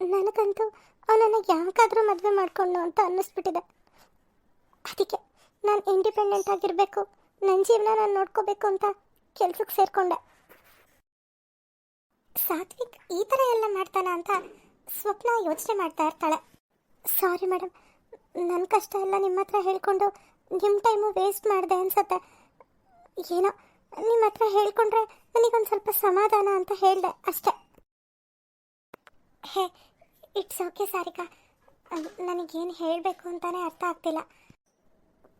ನನಗಂತೂ ಅವನನ್ನು ಯಾಕಾದರೂ ಮದುವೆ ಮಾಡಿಕೊಂಡು ಅಂತ ಅನ್ನಿಸ್ಬಿಟ್ಟಿದೆ. ಅದಕ್ಕೆ ನಾನು ಇಂಡಿಪೆಂಡೆಂಟ್ ಆಗಿರಬೇಕು ನನ್ನ ಜೀವನ ನಾನು ನೋಡ್ಕೋಬೇಕು ಅಂತ ಕೆಲಸಕ್ಕೆ ಸೇರಿಕೊಂಡೆ. ಸಾತ್ವಿಕ್ ಈ ಥರ ಎಲ್ಲ ಮಾಡ್ತಾನ ಅಂತ ಸ್ವಪ್ನ ಯೋಚನೆ ಮಾಡ್ತಾ ಇರ್ತಾಳೆ. ಸಾರಿ ಮೇಡಮ್ ನನ್ನ ಕಷ್ಟ ಎಲ್ಲ ನಿಮ್ಮ ಹತ್ರ ಹೇಳ್ಕೊಂಡು ನಿಮ್ಮ ಟೈಮು ವೇಸ್ಟ್ ಮಾಡಿದೆ ಅನ್ಸತ್ತೆ. ಏನೋ ನಿಮ್ಮ ಹತ್ರ ಹೇಳ್ಕೊಂಡ್ರೆ ನನಗೊಂದು ಸ್ವಲ್ಪ ಸಮಾಧಾನ ಅಂತ ಹೇಳಿದೆ ಅಷ್ಟೇ. ಹೇ, ಇಟ್ಸ್ ಓಕೆ ಸಾರಿಕಾ. ನನಗೇನು ಹೇಳಬೇಕು ಅಂತಲೇ ಅರ್ಥ ಆಗ್ತಿಲ್ಲ.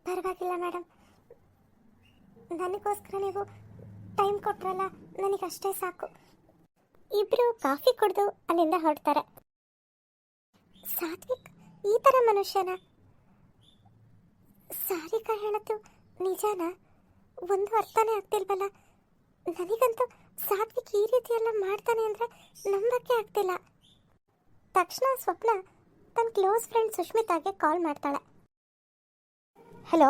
ಪರವಾಗಿಲ್ಲ ಮೇಡಮ್ ನನಗೋಸ್ಕರ ನೀವು ಟೈಮ್ ಕೊಟ್ರಲ್ಲ, ನನಗಷ್ಟೇ ಸಾಕು. ಇಬ್ಬರು ಕಾಫಿ ಕುಡಿದು ಅಲ್ಲಿಂದ ಹೊರಡ್ತಾರೆ. ಸಾತ್ವಿಕ್, ಈ ಥರ ಮನುಷ್ಯನ? ಸಾರಿಕಾ ಹೇಳೋದು ನಿಜಾನ? ಒಂದು ಅರ್ಥನೇ ಆಗ್ತಿಲ್ವಲ್ಲ? ನನಗಂತೂ ಸಾತ್ವಿಕ್ ಈ ರೀತಿಯೆಲ್ಲ ಮಾಡ್ತಾನೆ ಅಂದರೆ ನಂಬಕ್ಕೆ ಆಗ್ತಿಲ್ಲ. ತಕ್ಷಣ ಸ್ವಪ್ನ ತನ್ನ ಕ್ಲೋಸ್ ಫ್ರೆಂಡ್ ಸುಷ್ಮಿತಾಗೆ ಕಾಲ್ ಮಾಡ್ತಾಳೆ. ಹಲೋ?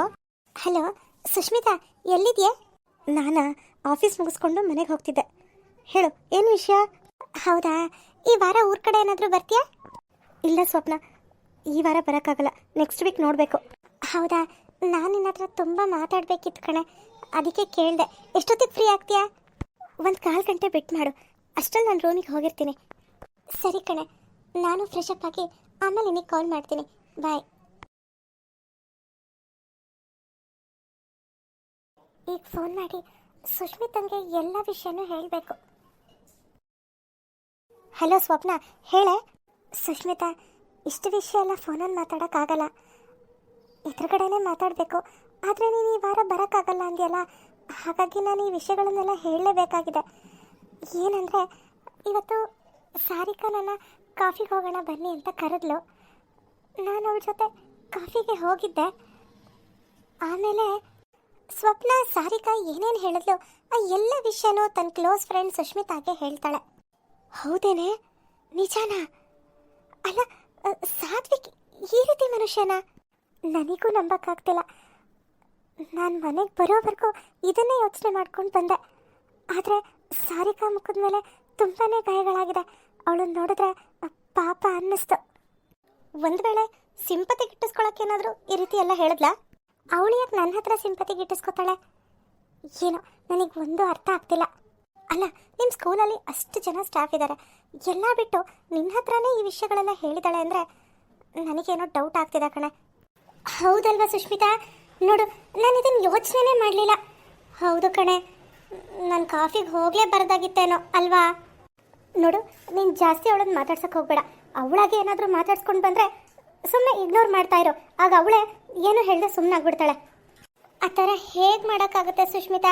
ಹಲೋ? ಸುಷ್ಮಿತಾ ಎಲ್ಲಿದೆಯಾ? ನಾನು, ಆಫೀಸ್ ಮುಗಿಸ್ಕೊಂಡು ಮನೆಗೆ ಹೋಗ್ತಿದ್ದೆ. ಹೇಳು, ಏನು ವಿಷಯ? ಹೌದಾ? ಈ ವಾರ ಊರ ಕಡೆ ಏನಾದರೂ ಬರ್ತೀಯಾ? ಇಲ್ಲ ಸ್ವಪ್ನ, ಈ ವಾರ ಬರೋಕ್ಕಾಗಲ್ಲ ನೆಕ್ಸ್ಟ್ ವೀಕ್ ನೋಡಬೇಕು. ಹೌದಾ? ನಾನು ನಿನ್ನ ಹತ್ರ ತುಂಬ ಮಾತಾಡಬೇಕಿತ್ತು ಕಣೆ, ಅದಕ್ಕೆ ಕೇಳಿದೆ, ಎಷ್ಟೊತ್ತಿಗೆ ಫ್ರೀ ಆಗ್ತೀಯಾ? ಒಂದು ಕಾಲು ಗಂಟೆ ಬಿಟ್ಟು ಮಾಡು ಅಷ್ಟರಲ್ಲಿ ನಾನು ರೂಮಿಗೆ ಹೋಗಿರ್ತೀನಿ. ಸರಿ ಕಣೆ ನಾನು ಫ್ರೆಶ್ ಅಪ್ ಆಗಿ ಆಮೇಲೆ ನಿನಗೆ ಕಾಲ್ ಮಾಡ್ತೀನಿ. ಬಾಯ್ ಈಗ ಫೋನ್ ಮಾಡಿ ಸುಷ್ಮಿತಂಗೆ ಎಲ್ಲ ವಿಷಯನೂ ಹೇಳಬೇಕು. ಹಲೋ ಸ್ವಪ್ನ, ಹೇಳೆ? ಸುಷ್ಮಿತಾ ಇಷ್ಟು ವಿಷಯ ಎಲ್ಲ ಫೋನಲ್ಲಿ ಮಾತಾಡೋಕ್ಕಾಗಲ್ಲ ಎದುರುಗಡೆನೇ ಮಾತಾಡಬೇಕು, ಆದರೆ ನೀನು ಈ ವಾರ ಬರೋಕ್ಕಾಗಲ್ಲ ಅಂದ್ಯಲ್ಲ? ಹಾಗಾಗಿ ನಾನು ಈ ವಿಷಯಗಳನ್ನೆಲ್ಲ ಹೇಳಲೇಬೇಕಾಗಿದೆ. ಏನಂದರೆ, ಇವತ್ತು ಸಾರಿಕಾ ನನ್ನ ಕಾಫಿಗೆ ಹೋಗೋಣ ಬನ್ನಿ ಅಂತ ಕರೆದ್ಲು. ನಾನು ಅವಳ ಜೊತೆ ಕಾಫಿಗೆ ಹೋಗಿದ್ದೆ. ಆಮೇಲೆ ಸ್ವಪ್ನ, ಸಾರಿಕಾ ಏನೇನು ಹೇಳಿದ್ಲು, ಆ ಎಲ್ಲ ವಿಷಯನೂ ತನ್ನ ಕ್ಲೋಸ್ ಫ್ರೆಂಡ್ ಸುಷ್ಮಿತಾಗೆ ಹೇಳ್ತಾಳೆ. ಹೌದೇನೆ? ನಿಜಾನ? ಅಲ್ಲ ಸಾತ್ವಿಕ್ ಈ ರೀತಿ ಮನುಷ್ಯನ? ನನಗೂ ನಂಬಕ್ಕಾಗ್ತಿಲ್ಲ. ನಾನು ಮನೆಗೆ ಬರೋವರೆಗೂ ಇದನ್ನೇ ಯೋಚನೆ ಮಾಡ್ಕೊಂಡು ಬಂದೆ. ಆದರೆ ಸಾರಿಕಾ ಮುಖದ ಮೇಲೆ ತುಂಬಾ ಗಾಯಗಳಾಗಿದೆ. ಅವಳನ್ನ ನೋಡಿದ್ರೆ ಪಾಪ ಅನ್ನಿಸ್ತು. ಒಂದು ವೇಳೆ ಸಿಂಪತಿ ಗಿಟ್ಟಿಸ್ಕೊಳಕ್ ಏನಾದರೂ ಈ ರೀತಿ ಎಲ್ಲ ಹೇಳಿದ್ಲಾ? ಅವಳು ಯಾಕೆ ನನ್ನ ಹತ್ರ ಸಿಂಪತಿ ಗಿಟ್ಟಿಸ್ಕೊತಾಳೆ? ಏನೋ ನನಗೆ ಒಂದು ಅರ್ಥ ಆಗ್ತಿಲ್ಲ. ಅಲ್ಲ ನಿಮ್ಮ ಸ್ಕೂಲಲ್ಲಿ ಅಷ್ಟು ಜನ ಸ್ಟಾಫ್ ಇದ್ದಾರೆ ಎಲ್ಲ ಬಿಟ್ಟು ನಿನ್ನ ಹತ್ರನೇ ಈ ವಿಷಯಗಳೆಲ್ಲ ಹೇಳಿದಾಳೆ ಅಂದರೆ ನನಗೇನೋ ಡೌಟ್ ಆಗ್ತಿದೆ ಕಣೆ. ಹೌದಲ್ವಾ ಸುಷ್ಮಿತಾ ನೋಡು, ನಾನು ಇದನ್ನು ಯೋಚನೆನೇ ಮಾಡಲಿಲ್ಲ. ಹೌದು ಕಣೆ. ನಾನು ಕಾಫಿಗೆ ಹೋಗಲೇ ಬರದಾಗಿತ್ತೇನೋ, ಅಲ್ವಾ? ನೋಡು, ನೀನು ಜಾಸ್ತಿ ಅವಳನ್ನ ಮಾತಾಡ್ಸಕ್ಕೆ ಹೋಗ್ಬೇಡ. ಅವಳಾಗೆ ಏನಾದರೂ ಮಾತಾಡ್ಸ್ಕೊಂಡು ಬಂದರೆ ಸುಮ್ಮನೆ ಇಗ್ನೋರ್ ಮಾಡ್ತಾ ಇರೋ. ಆಗ ಅವಳೇ ಏನು ಹೇಳಿದೆ ಸುಮ್ಮನೆ ಆಗ್ಬಿಡ್ತಾಳೆ. ಆ ಥರ ಹೇಗೆ ಮಾಡೋಕ್ಕಾಗುತ್ತೆ ಸುಷ್ಮಿತಾ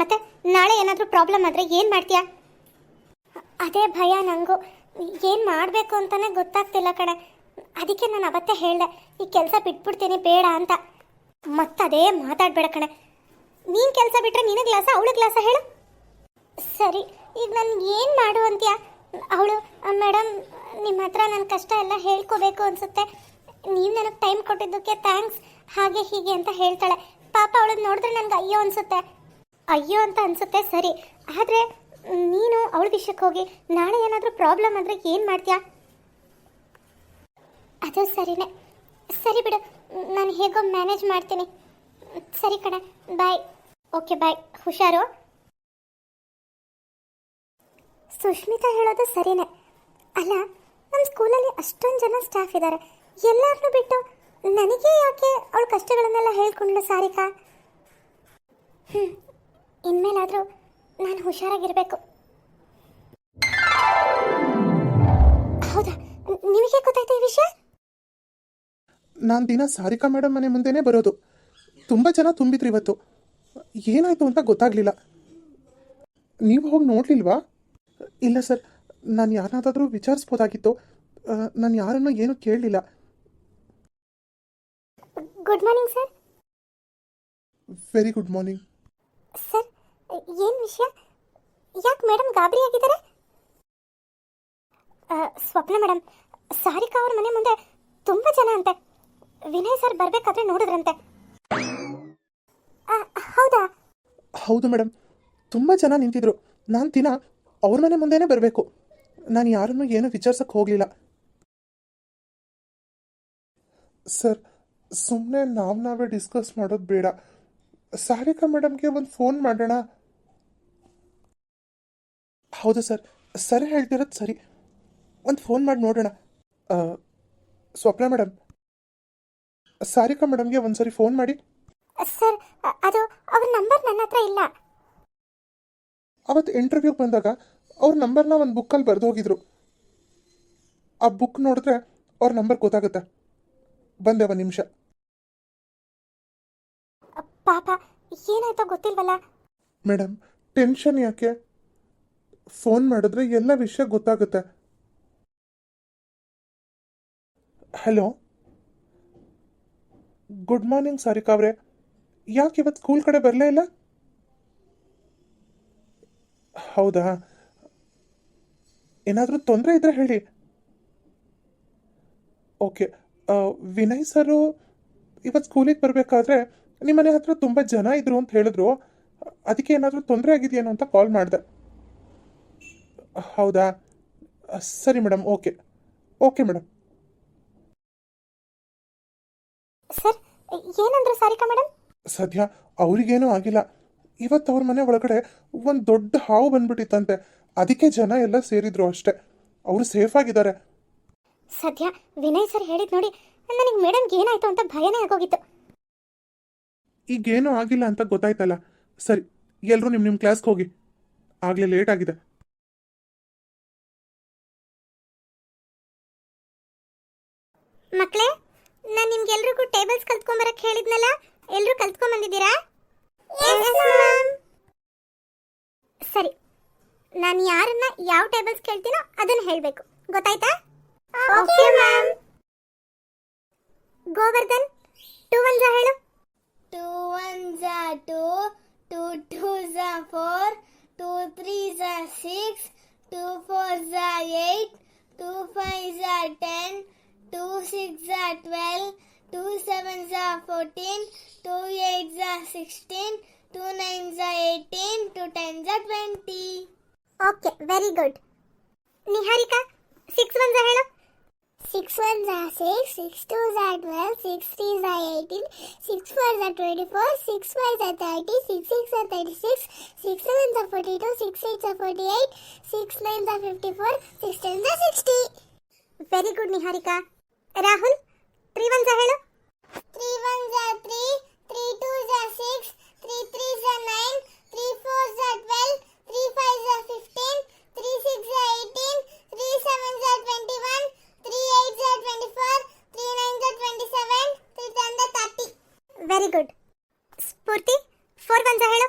ಮತ್ತೆ ನಾಳೆ ಏನಾದರೂ ಪ್ರಾಬ್ಲಮ್ ಆದರೆ ಏನು ಮಾಡ್ತೀಯಾ? ಅದೇ ಭಯ ನನಗೂ ಏನು ಮಾಡಬೇಕು ಅಂತಲೇ ಗೊತ್ತಾಗ್ತಿಲ್ಲ ಕಣೆ. ಅದಕ್ಕೆ ನಾನು ಅವತ್ತೇ ಹೇಳಿದೆ, ಈ ಕೆಲಸ ಬಿಟ್ಬಿಡ್ತೀನಿ, ಬೇಡ ಅಂತ. ಮತ್ತದೇ ಮಾತಾಡಬೇಡ ಕಣೆ. ನೀನು ಕೆಲಸ ಬಿಟ್ಟರೆ ನಿನಗೆ ಗ್ಲಾಸ ಅವಳು ಗ್ಲಾಸ ಹೇಳು. ಸರಿ, ಈಗ ನಾನು ಏನು ಮಾಡು ಅಂತೀಯ? ಅವಳು ಮೇಡಮ್ ನಿಮ್ಮ ಹತ್ರ ನನ್ನ ಕಷ್ಟ ಎಲ್ಲ ಹೇಳ್ಕೋಬೇಕು ಅನಿಸುತ್ತೆ. ನೀವು ನನಗೆ ಟೈಮ್ ಕೊಟ್ಟಿದ್ದಕ್ಕೆ ಥ್ಯಾಂಕ್ಸ್ ಹಾಗೆ ಹೀಗೆ ಅಂತ ಹೇಳ್ತಾಳೆ. ಪಾಪ ಅವಳನ್ನ ನೋಡಿದ್ರೆ ನನಗೆ ಅಯ್ಯೋ ಅನಿಸುತ್ತೆ. ಅಯ್ಯೋ ಅಂತ ಅನಿಸುತ್ತೆ, ಸರಿ. ಆದರೆ, ನೀನು ಅವಳ ವಿಷಯಕ್ಕೆ ಹೋಗಿ, ನಾಳೆ ಏನಾದರೂ ಪ್ರಾಬ್ಲಮ್ ಅಂದರೆ ಏನು ಮಾಡ್ತೀಯಾ? ಅದು ಸರಿನೇ. ಸರಿ ಬಿಡು, ನಾನು ಹೇಗೋ ಮ್ಯಾನೇಜ್ ಮಾಡ್ತೀನಿ. ಸರಿ ಕಣ ಬಾಯ್ ಓಕೆ ಬಾಯ್ ಹುಷಾರು? ಸುಷ್ಮಿತಾ ಹೇಳೋದು ಸರಿನೇ. ಅಲ್ಲ ನಮ್ಮ ಸ್ಕೂಲಲ್ಲಿ ಅಷ್ಟೊಂದು ಜನ ಸ್ಟಾಫ್ ಇದ್ದಾರೆ ಎಲ್ಲರನ್ನು ಬಿಟ್ಟು ನನಗೆ ಯಾಕೆ ಅವಳ ಕಷ್ಟಗಳನ್ನೆಲ್ಲ ಹೇಳ್ಕೊಂಡ್ಲು ಸಾರಿಕಾ? ಹ್ಞೂ ಇನ್ಮೇಲಾದರೂ ನಾನು ಹುಷಾರಾಗಿರಬೇಕು. ಹೌದಾ? ನಿಮಗೆ ಗೊತ್ತಾಯ್ತಾ ಈ ವಿಷಯ? ನಾನು ದಿನ ಸಾರಿಕಾ ಮೇಡಮ್ ಮನೆ ಮುಂದೆನೇ ಬರೋದು. ತುಂಬ ಜನ ತುಂಬಿದ್ರು ಇವತ್ತು. ಏನಾಯಿತು ಅಂತ ಗೊತ್ತಾಗಲಿಲ್ಲ. ನೀವು ಹೋಗಿ ನೋಡಲಿಲ್ವಾ? ಇಲ್ಲ ಸರ್ ನಾನು ಯಾರನ್ನಾದರೂ ವಿಚಾರಿಸ್ಬೋದಾಗಿತ್ತು. ನಾನು ಯಾರನ್ನು ಏನೂ ಕೇಳಲಿಲ್ಲ. Good morning sir very good morning sir ಏನು ವಿಷಯ? ಯಾಕೆ ಮೇಡಮ್ ಗಾಬರಿ ಆಗಿದ್ದಾರೆ? ಸ್ವಪ್ನ ಮೇಡಮ್ ಸಾರಿಕಾ ಅವ್ರ ಮನೆ ಮುಂದೆ ತುಂಬ ಜನ ಅಂತೆ. ವಿನಯ್ ಸರ್ ಬರಬೇಕಾದ್ರೆ ನೋಡಿದ್ರಂತೆ. ಹೌದಾ? ಹೌದು ಮೇಡಮ್ ತುಂಬ ಜನ ನಿಂತಿದ್ರು. ನಾನು ದಿನ ಅವ್ರ ಮನೆ ಮುಂದೆನೇ ಬರಬೇಕು. ನಾನು ಯಾರನ್ನೂ ಏನೂ ವಿಚಾರ್ಸಕ್ಕೆ ಹೋಗಲಿಲ್ಲ. ಸರ್ ಸುಮ್ಮನೆ ನಾವು ನಾವೇ ಡಿಸ್ಕಸ್ ಮಾಡೋದು ಬೇಡ. ಸಾರಿಕಾ ಮೇಡಮ್ಗೆ ಒಂದು ಫೋನ್ ಮಾಡೋಣ. ಹೌದು ಸರ್ ಸರಿ ಹೇಳ್ತಿರೋದು ಸರಿ. ಒಂದು ಫೋನ್ ಮಾಡಿ ನೋಡೋಣ. ಸ್ವಪ್ನ ಮೇಡಮ್ ಸಾರಿಕಾ ಮೇಡಮ್ಗೆ ಒಂದ್ಸರಿ ಫೋನ್ ಮಾಡಿ. ಸರ್ ಅದು ಅವ್ರ ನಂಬರ್ ನನ್ನ ಹತ್ರ ಇಲ್ಲ. ಅವತ್ತು ಇಂಟರ್ವ್ಯೂಗೆ ಬಂದಾಗ ಅವ್ರ ನಂಬರ್ನ ಒಂದು ಬುಕ್ಕಲ್ಲಿ ಬರೆದು ಹೋಗಿದ್ರು. ಆ ಬುಕ್ ನೋಡಿದ್ರೆ ಅವ್ರ ನಂಬರ್ ಗೊತ್ತಾಗುತ್ತೆ. ಬಂದೆ ಒಂದು ನಿಮಿಷ. ಪಾಪ ಏನಾಯ್ತೋ ಗೊತ್ತಿಲ್ವಲ್ಲ? ಮೇಡಮ್ ಟೆನ್ಷನ್ ಯಾಕೆ? ಫೋನ್ ಮಾಡಿದ್ರೆ ಎಲ್ಲ ವಿಷಯ ಗೊತ್ತಾಗುತ್ತೆ. ಹಲೋ ಗುಡ್ ಮಾರ್ನಿಂಗ್ ಸಾರಿಕಾ ಅವರೇ. ಯಾಕೆ ಇವತ್ತು ಸ್ಕೂಲ್ ಕಡೆ ಬರಲೇ ಇಲ್ಲ? ಹೌದಾ? ಏನಾದರೂ ತೊಂದರೆ ಇದ್ರೆ ಹೇಳಿ. ಓಕೆ ವಿನಯ್ ಸರು ಇವತ್ತು ಸ್ಕೂಲಿಗೆ ಬರಬೇಕಾದ್ರೆ ನಿಮ್ಮ ಮನೆ ಹತ್ರ ತುಂಬ ಜನ ಇದ್ರು ಅಂತ ಹೇಳಿದ್ರು. ಅದಕ್ಕೆ ಏನಾದರೂ ತೊಂದರೆ ಆಗಿದೆಯೇನೋ ಅಂತ ಕಾಲ್ ಮಾಡಿದೆ. ಹೌದಾ? ಸರಿ madam okay okay madam sir ಏನಂದ್ರು ಸಾರಿಕಾ ಮೇಡಮ್ ಸದ್ಯ ಅವರಿಗೇನೂ ಆಗಿಲ್ಲ. ಇವತ್ತು ಅವ್ರ ಮನೆ ಒಳಗಡೆ ಒಂದು ದೊಡ್ಡ ಹಾವು ಬಂದ್ಬಿಟ್ಟಿತ್ತಂತೆ. ಅದಕ್ಕೆ ಜನ ಎಲ್ಲ ಸೇರಿದ್ರು ಅಷ್ಟೇ. ಅವರು ಸೇಫ್ ಆಗಿದ್ದಾರೆ. ಸದ್ಯ ವಿನಯ್ ಸರ್ ಹೇಳಿದ್ ನೋಡಿ ನನಗೆ ಮೇಡಮ್ ಏನಾಯ್ತು ಅಂತ ಭಯನೇ ಆಗೋಗಿತ್ತು. ಈಗೇನೂ ಆಗಿಲ್ಲ ಅಂತ ಗೊತ್ತಾಯ್ತಲ್ಲ. ಸರಿ ಎಲ್ಲರೂ ನಿಮ್ಮ ನಿಮ್ಮ ಕ್ಲಾಸ್ಗೆ ಹೋಗಿ. ಆಗಲೇ ಲೇಟ್ ಆಗಿದೆ. ಮಕ್ಕಳೇ ನಾನು ನಿಮ್ಗೆಲ್ರಿಗೂ ಟೇಬಲ್ಸ್ ಕಲ್ತ್ಕೊಂಬರಕ್ಕೆ ಹೇಳಿದ್ನಲ್ಲ? ಎಲ್ಲರೂ ಕಲ್ತ್ಕೊಂಬಂದಿದ್ದೀರಾ ನಾನು ಯಾರನ್ನ ಯಾವ ಟೇಬಲ್ಸ್ ಕೇಳ್ತೀನೋ ಅದನ್ನ ಹೇಳಬೇಕು ಗೊತ್ತಾಯ್ತಾ okay ma'am Govardhan two one ಜಾ ಹೇಳು Two ones are two, two twos are four, two threes are six, two fours are eight, two fives are ten, two six are twelve, two sevens are fourteen, two eights are sixteen, two nines are eighteen, two tens are twenty. Okay very good Niharika six one ಜಾ ಹೇಳು Six ones are six, six twos are twelve, six threes are eighteen, six fours are twenty-four, six fives are thirty, six six are thirty-six, six sevens are forty-two, six eights are forty-eight, six nines are fifty-four, six tens are sixty. Very good Niharika Rahul three one ಜಾ ಹೇಳು Three ones are three, three twos are six, three threes are nine, three fours are twelve, three fives are fifteen, three six are eighteen, three sevens are twenty-one, three eights are twenty-four, three nines are twenty-seven, three tens are thirty. Very good Spoorthi four one ಜಾ ಹೇಳು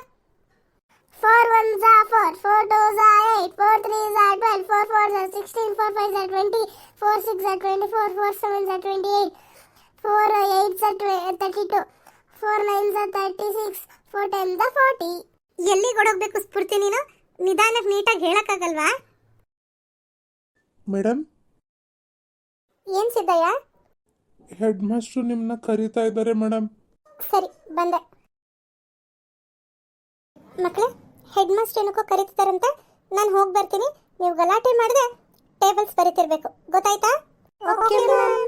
Four ones are four, four twos are eight, four threes are twelve, four fours are sixteen, four fives are twenty, four six are twenty-four, four sevens are twenty-eight, four eights are tw- thirty-two, four nines are thirty-six, four tens are forty. ಎಲ್ಲಿಗೆ ಓಡೋಗ್ಬೇಕು ಸ್ಫೂರ್ತಿ ನೀನು ನಿಧಾನಕ್ಕೆ ನೀಟಾಗಿ ಹೇಳಕ್ಕಾಗಲ್ವಾ? Madam ಏನ್ Siddaiah? Head master ನಿಮ್ಮನ್ನ ಕರೀತಾ ಇದ್ದಾರೆ madam ಸರಿ ಬಂದೆ. ಮಕ್ಕಳೇ ಹೆಡ್ ಮಾಸ್ಟರ್ ಏನಕ್ಕೋ ಕರೀತಿದ್ದಾರಂತೆ. ನಾನು ಹೋಗಿ ಬರ್ತೀನಿ. ನೀವು ಗಲಾಟೆ ಮಾಡಿದೆ ಟೇಬಲ್ಸ್ ಬರೀತಿರ್ಬೇಕು. ಗೊತ್ತಾಯ್ತಾ? Okay ma'am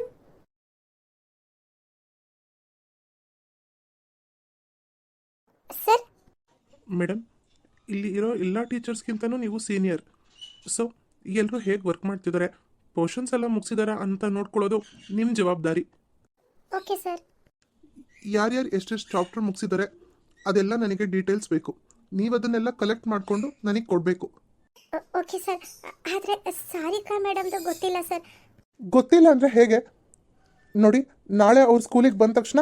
sir? ಮೇಡಮ್ ಇಲ್ಲಿ ಇರೋ ಎಲ್ಲ ಟೀಚರ್ಸ್ಗಿಂತನೂ ನೀವು ಸೀನಿಯರ್. ಸೊ ಎಲ್ಲರೂ ಹೇಗೆ ವರ್ಕ್ ಮಾಡ್ತಿದ್ದಾರೆ? ಪೋರ್ಷನ್ಸ್ ಎಲ್ಲ ಮುಗಿಸಿದಾರ ಅಂತ ನೋಡ್ಕೊಳ್ಳೋದು ನಿಮ್ಮ ಜವಾಬ್ದಾರಿ. Okay sir. ಯಾರ್ಯಾರು ಎಷ್ಟೆಷ್ಟು ಚಾಪ್ಟರ್ ಮುಗಿಸಿದ್ದಾರೆ ಅದೆಲ್ಲ ನನಗೆ ಡೀಟೇಲ್ಸ್ ಬೇಕು. ನೀವು ಅದನ್ನೆಲ್ಲ ಕಲೆಕ್ಟ್ ಮಾಡಿಕೊಂಡು ನನಗೆ ಕೊಡಬೇಕು. Okay sir. ಆದರೆ ಸಾರಿಕಾ ಮೇಡಮ್ದು ಗೊತ್ತಿಲ್ಲ ಸರ್. ಗೊತ್ತಿಲ್ಲ ಅಂದರೆ ಹೇಗೆ? ನೋಡಿ ನಾಳೆ ಅವ್ರ ಸ್ಕೂಲಿಗೆ ಬಂದ ತಕ್ಷಣ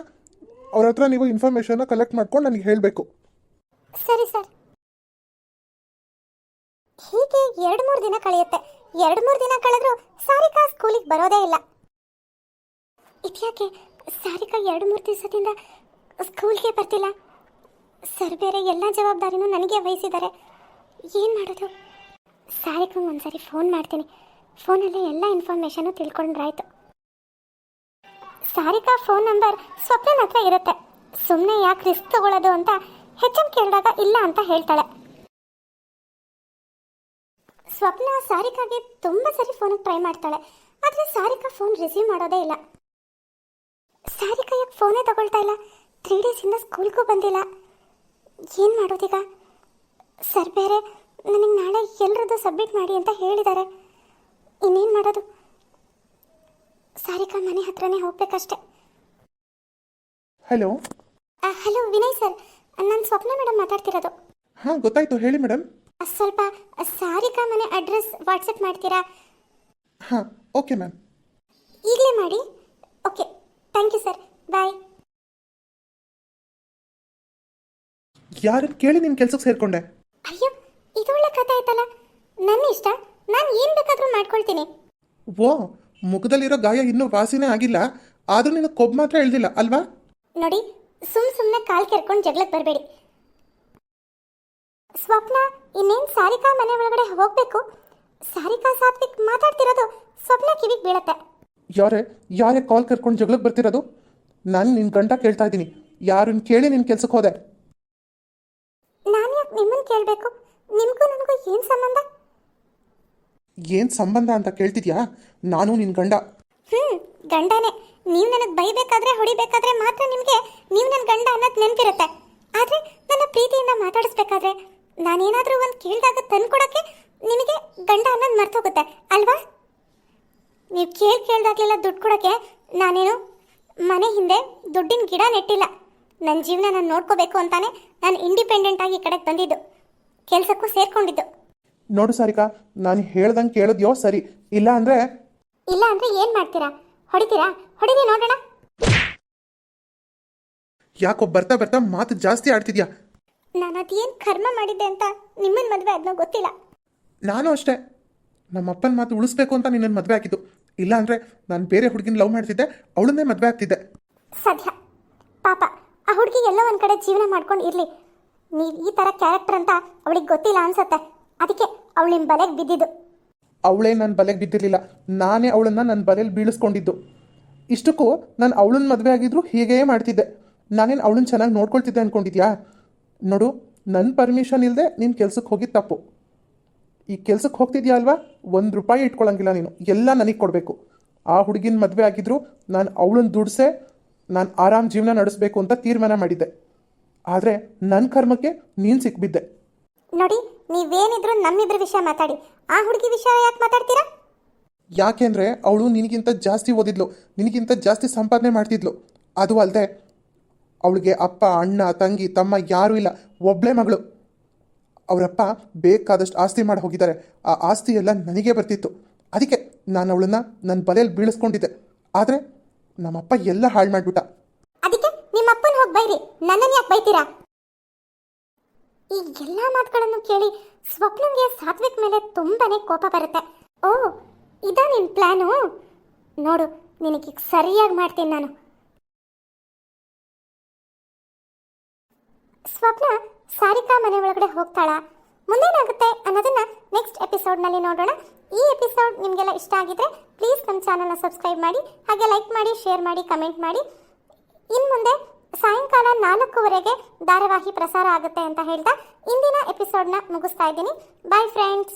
ಅವ್ರ ಹತ್ರ ನೀವು ಇನ್ಫಾರ್ಮೇಷನ್ನ ಕಲೆಕ್ಟ್ ಮಾಡ್ಕೊಂಡು ನನಗೆ ಹೇಳಬೇಕು. ಸರಿ ಸರ್. ಹೀಗೆ ಎರಡು ಮೂರು ದಿನ ಕಳೆಯುತ್ತೆ. ಎರಡು ಮೂರು ದಿನ ಕಳೆದ್ರು ಸಾರಿಕಾ ಸ್ಕೂಲಿಗೆ ಬರೋದೇ ಇಲ್ಲ. ಇದ್ಯಾಕೆ ಸಾರಿಕಾ ಎರಡು ಮೂರು ದಿವಸದಿಂದ ಸ್ಕೂಲ್ಗೆ ಬರ್ತಿಲ್ಲ? ಸರ್ ಬೇರೆ ಎಲ್ಲ ಜವಾಬ್ದಾರಿನೂ ನನಗೆ ವಹಿಸಿದ್ದಾರೆ. ಏನು ಮಾಡೋದು? ಸಾರಿಕಾ ಒಂದ್ಸರಿ ಫೋನ್ ಮಾಡ್ತೀನಿ. ಫೋನಲ್ಲಿ ಎಲ್ಲ ಇನ್ಫಾರ್ಮೇಷನು ತಿಳ್ಕೊಂಡ್ರಾಯ್ತು. ಸಾರಿಕಾ ಫೋನ್ ನಂಬರ್ ಸ್ವಪ್ನ ಹತ್ರ ಇರುತ್ತೆ. ಸುಮ್ಮನೆ ಯಾಕೆ ರಿಸ್ಕ್ ತಗೊಳ್ಳೋದು ಅಂತ ಹೆಚ್ಚು ಕೇಳಿದಾಗ ಇಲ್ಲ ಅಂತ ಹೇಳ್ತಾಳೆ. ಸ್ವಪ್ನ ಸಾರಿಕಾಗೆ ತುಂಬ ಸರಿ ಫೋನ್ ಟ್ರೈ ಮಾಡ್ತಾಳೆ. ಆದರೆ ಸಾರಿಕಾ ಫೋನ್ ರಿಸೀವ್ ಮಾಡೋದೇ ಇಲ್ಲ. ಸಾರಿಕಾ ಯಾಕೆ ಫೋನೇ ತಗೊಳ್ತಾ ಇಲ್ಲ? ತ್ರೀ ಡೇಸಿಂದ ಸ್ಕೂಲ್ಗೂ ಬಂದಿಲ್ಲ. ಏನು ಮಾಡೋದೀಗ ಸರ್ ಬೇರೆ ನನಗೆ ನಾಳೆ ಎಲ್ಲರದ್ದು ಸಬ್ಮಿಟ್ ಮಾಡಿ ಅಂತ ಹೇಳಿದ್ದಾರೆ. ಇನ್ನೇನು ಮಾಡೋದು? ಸಾರಿಕಾ ಮನೆ ಹತ್ರನೇ ಹೋಗ್ಬೇಕಷ್ಟೆ. Hello hello Vinay sir. ನಾನು ಸ್ವಪ್ನ ಮೇಡಮ್ ಮಾತಾಡ್ತಿರೋದು. ಹಾಂ ಗೊತ್ತಾಯ್ತು. ಹೇಳಿ ಮೇಡಮ್. ಸ್ವಲ್ಪ ಸಾರಿಕಾ ಮನೆ ಅಡ್ರೆಸ್ ವಾಟ್ಸಪ್ ಮಾಡ್ತೀರಾ? ಹಾಂ ಓಕೆ ಮ್ಯಾಮ್. ಈಗಲೇ ಮಾಡಿ. Okay thank you sir. Bye. ಯಾರನ್ನು ಕೇಳಿ ನಿನ್ನ ಕೆಲಸಕ್ಕೆ ಸೇರಿಕೊಂಡೆ? ಅಯ್ಯೋ ಇದು ಒಳ್ಳೆ ಕಥೆ ಆಯ್ತಲ್ಲ. ನನ್ನ ಇಷ್ಟ. ನಾನು ಏನು ಬೇಕಾದರೂ ಮಾಡ್ಕೊಳ್ತೀನಿ. ಓ ಮುಖದಲ್ಲಿರೋ ಗಾಯ ಇನ್ನೂ ವಾಸಿನೇ ಆಗಿಲ್ಲ. ಆದರೂ ನಿನ್ನ ಕೊಬ್ಬು ಮಾತ್ರ ಇಳ್ದಿಲ್ಲ ಅಲ್ವಾ? ನೋಡಿ ಸುಮ್ ಸುಮ್ಮನೆ ಕಾಲ್ ಕೆರ್ಕೊಂಡು ಜಗಳಕ್ಕೆ ಬರಬೇಡಿ. ಸ್ವಪ್ನ ಇನ್ನೇನು ಸಾರಿಕಾ ಮನೆ ಒಳಗಡೆ ಹೋಗ್ಬೇಕು? ಸಾರಿಕಾ ಸಾತ್ವಿಕ್ ಮಾತಾಡ್ತಿರೋದು ಸ್ವಪ್ನ ಕಿವಿಗೆ ಬೀಳತ್ತೆ. ಯಾರೇ ಯಾರೇ ಕಾಲ್ ಕರ್ಕೊಂಡು ಜಗಳಕ್ಕೆ ಬರ್ತಿರೋದು? ನಾನು ನಿನ್ನ ಗಂಟ ಕೇಳ್ತಾ ಇದ್ದೀನಿ. ಯಾರನ್ನ ಕೇಳಿ ನಿನ್ನ ಕೆಲ್ಸಕ್ಕೆ ಹೋದೆ? ನಾನು ಯಾಕೆ ನಿಮ್ಮನ್ನು ಕೇಳಬೇಕು? ನಿಮಗೂ ನನಗೂ ಏನು ಸಂಬಂಧ? ಏನು ಸಂಬಂಧ ಅಂತ ಕೇಳ್ತಿದ್ಯಾ? ನಾನು ನಿನ್ನ ಗಂಡ. ಹ್ಞೂ ಗಂಡನೇ. ನೀವು ನನಗೆ ಬೈಬೇಕಾದ್ರೆ ಹೊಡಿಬೇಕಾದ್ರೆ ಮಾತ್ರ ನಿಮಗೆ ನೀವು ನನ್ನ ಗಂಡ ಅನ್ನೋದು ನೆನಪಿರುತ್ತೆ. ಆದರೆ ನನ್ನ ಪ್ರೀತಿಯಿಂದ ಮಾತಾಡಿಸ್ಬೇಕಾದ್ರೆ ನಾನೇನಾದರೂ ಒಂದು ಕೇಳಿದಾಗ ತಂದ್ಕೊಡೋಕ್ಕೆ ನಿಮಗೆ ಗಂಡ ಅನ್ನೋದು ಮರ್ತೋಗುತ್ತೆ ಅಲ್ವಾ? ನೀವು ಕೇಳಿ ಕೇಳ್ದಾಗ್ಲೆಲ್ಲ ದುಡ್ಡು ಕೊಡೋಕ್ಕೆ ನಾನೇನು ಮನೆ ಹಿಂದೆ ದುಡ್ಡಿನ ಗಿಡ ನೆಟ್ಟಿಲ್ಲ. ನನ್ನ ಜೀವನ ನಾನು ನೋಡ್ಕೋಬೇಕು ಅಂತಾನೆ ನಾನು ಇಂಡಿಪೆಂಡೆಂಟ್ ಆಗಿ ಈ ಕಡೆಗೆ ಬಂದಿದ್ದು. ಕೆಲಸಕ್ಕೂ ಸೇರ್ಕೊಂಡಿದ್ದು. ನೋಡು ಸಾರಿಕಾ ನಾನು ಹೇಳ್ದಂಗೆ ಕೇಳಿದ್ಯೋ ಸರಿ ಇಲ್ಲ ಅಂದರೆ ಇಲ್ಲ ಅಂದರೆ ಏನು ಮಾಡ್ತೀರಾ? ಹೊಡಿತೀರಾ? ಹೊಡಿರಿ ನೋಡೋಣ. ಯಾಕೋ ಬರ್ತಾ ಬರ್ತಾ ಮಾತು ಜಾಸ್ತಿ ಆಡ್ತಿದ್ಯಾ? ನಾನು ಅದೇನು ಕರ್ಮ ಮಾಡಿದ್ದೆ ಅಂತ ನಿಮ್ಮನ್ನ ಮದುವೆ ಅದನ್ನ ಗೊತ್ತಿಲ್ಲ. ನಾನು ಅಷ್ಟೇ. ನಮ್ಮ ಅಪ್ಪನ ಮಾತು ಉಳಿಸ್ಬೇಕು ಅಂತ ನಿನ್ನನ್ನು ಮದುವೆ ಆಗಿದ್ದು ಇಲ್ಲ ಅಂದರೆ ನಾನು ಬೇರೆ ಹುಡುಗಿನ ಲವ್ ಮಾಡ್ತಿದ್ದೆ ಅವಳನ್ನೇ ಮದುವೆ ಆಗ್ತಿದ್ದೆ. ಸದ್ಯ. ಪಾಪ ಆ ಹುಡುಗಿ ಎಲ್ಲ ಒಂದು ಕಡೆ ಜೀವನ ಮಾಡ್ಕೊಂಡು ಇರಲಿ. ನೀವು ಈ ಥರ ಕ್ಯಾರೆಕ್ಟರ್ ಅಂತ ಅವಳಿಗೆ ಗೊತ್ತಿಲ್ಲ ಅನ್ಸತ್ತೆ. ಅದಕ್ಕೆ ಅವಳು ನಿಮ್ಮ ಬಲೆಗೆ ಬಿದ್ದಿದ್ದು. ಅವಳೇ ನನ್ನ ಬಲೆಗೆ ಬಿದ್ದಿರಲಿಲ್ಲ. ನಾನೇ ಅವಳನ್ನು ನನ್ನ ಬಲೆಯಲ್ಲಿ ಬೀಳಿಸ್ಕೊಂಡಿದ್ದು. ಇಷ್ಟಕ್ಕೂ ನಾನು ಅವಳನ್ನ ಮದುವೆ ಆಗಿದ್ರು ಹೀಗೇ ಮಾಡ್ತಿದ್ದೆ. ನಾನೇನು ಅವಳನ್ನ ಚೆನ್ನಾಗಿ ನೋಡ್ಕೊಳ್ತಿದ್ದೆ ಅಂದ್ಕೊಂಡಿದ್ಯಾ ನೋಡು ನನ್ನ ಪರ್ಮಿಷನ್ ಇಲ್ಲದೆ ನೀನು ಕೆಲ್ಸಕ್ಕೆ ಹೋಗಿ ತಪ್ಪು. ಈ ಕೆಲ್ಸಕ್ಕೆ ಹೋಗ್ತಿದ್ಯಾ ಅಲ್ವಾ? ಒಂದು ರೂಪಾಯಿ ಇಟ್ಕೊಳ್ಳಂಗಿಲ್ಲ ನೀನು. ಎಲ್ಲ ನನಗೆ ಕೊಡಬೇಕು. ಆ ಹುಡುಗಿನ ಮದುವೆ ಆಗಿದ್ರು ನಾನು ಅವಳನ್ನ ದುಡ್ಸೆ ನಾನು ಆರಾಮ್ ಜೀವನ ನಡೆಸಬೇಕು ಅಂತ ತೀರ್ಮಾನ ಮಾಡಿದ್ದೆ. ಆದರೆ ನನ್ನ ಕರ್ಮಕ್ಕೆ ನೀನು ಸಿಕ್ಬಿದ್ದೆ. ನೋಡಿ ನೀವೇನಿದ್ರು ನಮ್ಮಿಬ್ಬರ ವಿಷಯ ಮಾತಾಡಿ. ಆ ಹುಡುಗಿ ವಿಷಯ ಯಾಕೆ ಮಾತಾಡ್ತೀರಾ? ಯಾಕೆಂದರೆ ಅವಳು ನಿನಗಿಂತ ಜಾಸ್ತಿ ಓದಿದ್ಲು ನಿನಗಿಂತ ಜಾಸ್ತಿ ಸಂಪಾದನೆ ಮಾಡ್ತಿದ್ಲು. ಅದು ಅಲ್ಲದೆ ಅವಳಿಗೆ ಅಪ್ಪ, ಅಣ್ಣ, ತಂಗಿ, ತಮ್ಮ ಯಾರೂ ಇಲ್ಲ. ಒಬ್ಬಳೇ ಮಗಳು. ಅವರಪ್ಪ ಬೇಕಾದಷ್ಟು ಆಸ್ತಿ ಮಾಡಿ ಹೋಗಿದ್ದಾರೆ. ಆ ಆಸ್ತಿ ಎಲ್ಲ ನನಗೆ ಬರ್ತಿತ್ತು. ಅದಕ್ಕೆ ನಾನು ಅವಳನ್ನ ನನ್ನ ಬಲೆಯಲ್ಲಿ ಬೀಳಿಸ್ಕೊಂಡಿದ್ದೆ. ಆದರೆ ನಮ್ಮಪ್ಪ ಎಲ್ಲ ಹಾಳು ಮಾಡಿಬಿಟ್ಟ. ಅದಕ್ಕೆ ನಿಮ್ಮ ಅಪ್ಪನ ಹೋಗಿ ಬೈರಿ. ನನ್ನನ್ನು ಯಾಕೆ ಬೈತೀರಾ? ಈ ಎಲ್ಲ ಮಾತುಗಳನ್ನು ಕೇಳಿ ಸ್ವಪ್ನಂಗೆ ಸಾತ್ವಿಕ್ ಮೇಲೆ ತುಂಬಾನೇ ಕೋಪ ಬರುತ್ತೆ. ಓ, ಇದಾ ನಿನ್ನ ಪ್ಲಾನು? ನೋಡು ನಿನಗೆ ಸರಿಯಾಗಿ ಮಾಡ್ತೀನಿ ನಾನು. ಸ್ವಪ್ನ ಸಾರಿಕಾ ಮನೆ ಒಳಗಡೆ ಹೋಗ್ತಾಳ. ಮುಂದೇನಾಗುತ್ತೆ ಅನ್ನೋದನ್ನ ನೆಕ್ಸ್ಟ್ ಎಪಿಸೋಡ್ನಲ್ಲಿ ನೋಡೋಣ. ಈ ಎಪಿಸೋಡ್ ನಿಮಗೆಲ್ಲ ಇಷ್ಟ ಆಗಿದ್ರೆ ಪ್ಲೀಸ್ ನಮ್ಮ ಚಾನಲ್ನ ಸಬ್ಸ್ಕ್ರೈಬ್ ಮಾಡಿ, ಹಾಗೆ ಲೈಕ್ ಮಾಡಿ ಶೇರ್ ಮಾಡಿ ಕಮೆಂಟ್ ಮಾಡಿ. ಇನ್ನು ಮುಂದೆ ಸಾಯಂಕಾಲ ನಾಲ್ಕೂವರೆಗೆ ಧಾರಾವಾಹಿ ಪ್ರಸಾರ ಆಗುತ್ತೆ ಅಂತ ಹೇಳ್ತಾ ಇಂದಿನ ಎಪಿಸೋಡ್ನ ಮುಗಿಸ್ತಾ ಇದ್ದೀನಿ. Bye friends